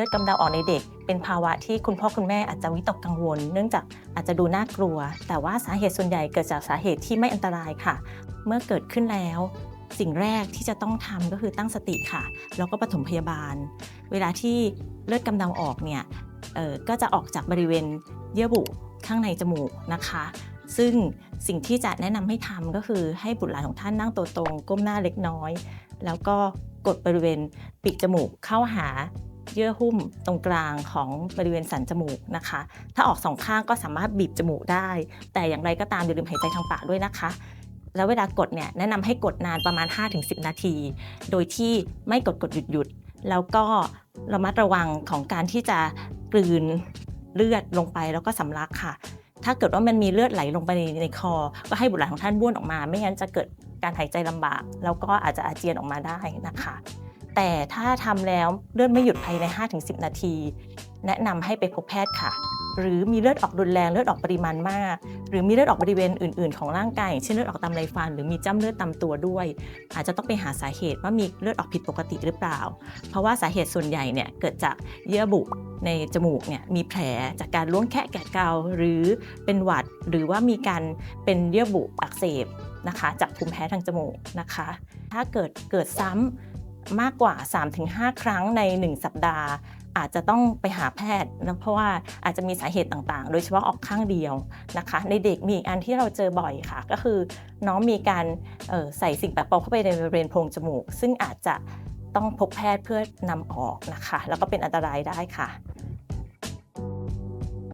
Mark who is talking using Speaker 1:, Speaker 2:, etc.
Speaker 1: ลือดกำเดาออกในเด็ก เป็นภาวะที่คุณพ่อคุณแม่อาจจะวิตกกังวล เนื่องจากอาจจะดูน่ากลัว แต่ว่าสาเหตุส่วนใหญ่เกิดจากสาเหตุที่ไม่อันตรายค่ะ เมื่อเกิดขึ้นแล้ว สิ่งแรกที่จะต้องทำก็คือตั้งสติค่ะ แล้วก็ปฐมพยาบาล เวลาที่เลือดกำเดาออกเนี่ยก็จะออกจากบริเวณเยื่อบุข้างในจมูกนะคะ ซึ่งสิ่งที่จะแนะนำให้ทำก็คือให้บุตรหลานของท่านนั่งตัวตรง ก้มหน้าเล็กน้อย แล้วก็กดบริเวณปีกจมูกเข้าหา เยื่อหุ้มตรงกลางของบริเวณสันจมูกนะคะ ถ้าออกสองข้างก็สามารถบีบจมูกได้ แต่อย่างไรก็ตามอย่าลืมหายใจทางปากด้วยนะคะ แล้วเวลากดเนี่ยแนะนำให้กดนานประมาณ 5-10 นาที โดยที่ไม่กดกดหยุดหยุดแล้วก็ระมัดระวังของการที่จะกลืนเลือดลงไปแล้วก็สำลักค่ะ ถ้าเกิดว่ามันมีเลือดไหลลงไปในในคอ ก็ให้บุตรหลานของท่านบ้วนออกมา ไม่งั้นจะเกิดการหายใจลำบาก แล้วก็อาจจะอาเจียนออกมาได้นะคะ แต่ถ้าทำแล้วเลือดไม่หยุดภายใน 5-10 นาที แนะนำให้ไปพบแพทย์ค่ะ หรือมีเลือดออกรุนแรงเลือดออกปริมาณมาก หรือมีเลือดออกบริเวณอื่น ๆ ของร่างกายอย่างเช่นเลือดออกตามไรฟัน หรือมีจ้ำเลือดตามตัวด้วย อาจจะต้องไปหาสาเหตุว่ามีเลือดออกผิดปกติหรือเปล่า เพราะว่าสาเหตุส่วนใหญ่เนี่ยเกิดจากเยื่อบุในจมูกเนี่ยมีแผลจากการล้วงแคะแกะเกาหรือเป็นหวัด หรือว่ามีการเป็นเยื่อบุอักเสบนะคะจากภูมิแพ้ทางจมูกนะคะ ถ้าเกิดเกิดซ้ำ มากกว่า 3-5 ครั้งใน 1 สัปดาห์ อาจจะต้องไปหาแพทย์นะเพราะว่าอาจจะมีสาเหตุต่างๆ โดยเฉพาะออกข้างเดียวนะคะ ในเด็กมีอีกอันที่เราเจอบ่อยค่ะ ก็คือน้องมีการออใส่สิ่งแปลกปลอมเข้าไปในบริเวณโพรงจมูก ซึ่งอาจจะต้องพบแพทย์เพื่อนำออกนะคะ แล้วก็เป็นอันตรายได้ค่ะ